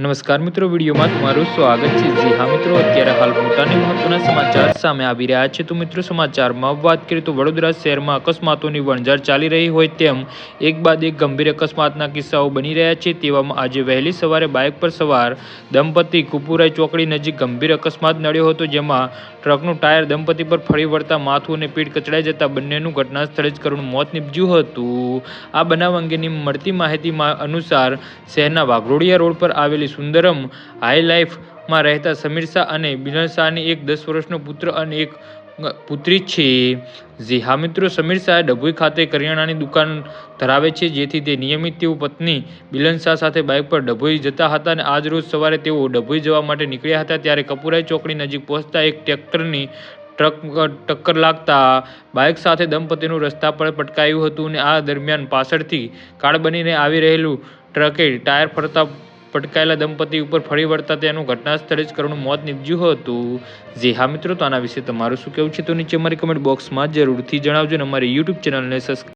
નમસ્કાર મિત્રો, વિડીયોમાં તમારું સ્વાગત છે. જી હા મિત્રો, અત્યારે હાલ મોટા મહત્વના સમાચાર સામે આવી રહ્યા છે. તો મિત્રો, સમાચારમાં વાત કરીએ તો વડોદરા શહેરમાં અકસ્માતોની વણઝાર ચાલી રહી હોય તેમ એક બાદ એક ગંભીર અકસ્માતના કિસ્સાઓ બની રહ્યા છે. તેવામાં આજે વહેલી સવારે બાઇક પર સવાર દંપતી કુપુરાઈ ચોકડી નજીક ગંભીર અકસ્માત નડ્યો હતો, જેમાં ટ્રકનું ટાયર દંપતી પર ફરી વળતા માથું અને પીઠ કચડાઈ જતા બંનેનું ઘટના સ્થળે જ કરુણ મોત નીપજ્યું હતું. આ બનાવ અંગેની મળતી માહિતીમાં અનુસાર શહેરના વાઘરોડિયા રોડ પર આવેલી સુંદરમ હાઈ લાઈફમાં રહેતા સમીર શાહ અને બિનલ શાહની એક દસ વર્ષનો પુત્ર અને એક પુત્રી છે. જી હા મિત્રો, સમીર શાહ ડભોઈ ખાતે કરિયાણાની દુકાન ધરાવે છે, જેથી તે નિયમિત તેઓ પત્ની બિલન શાહ સાથે બાઇક પર ડભોઈ જતા હતા અને આજ રોજ સવારે તેઓ ડભોઈ જવા માટે નીકળ્યા હતા, ત્યારે કપુરાઈ ચોકડી નજીક પહોંચતા એક ટ્રેક્ટરની ટ્રક ટક્કર લાગતા બાઇક સાથે દંપતીનું રસ્તા પર પટકાયું હતું અને આ દરમિયાન પાછળથી કાળ બનીને આવી રહેલું ટ્રકે ટાયર ફરતા પટકાયેલા દંપતી ઉપર ફરી વળતા તેનું ઘટના સ્થળે જ કરુણ મોત નીપજ્યું હતું. જે હા મિત્રો, તો આના વિશે તમારું શું કહેવું છે? તો નીચે અમારી કમેન્ટ બોક્સમાં જરૂરથી જણાવજો અને અમારી યુટ્યુબ ચેનલને સબસ્ક્રાઈબ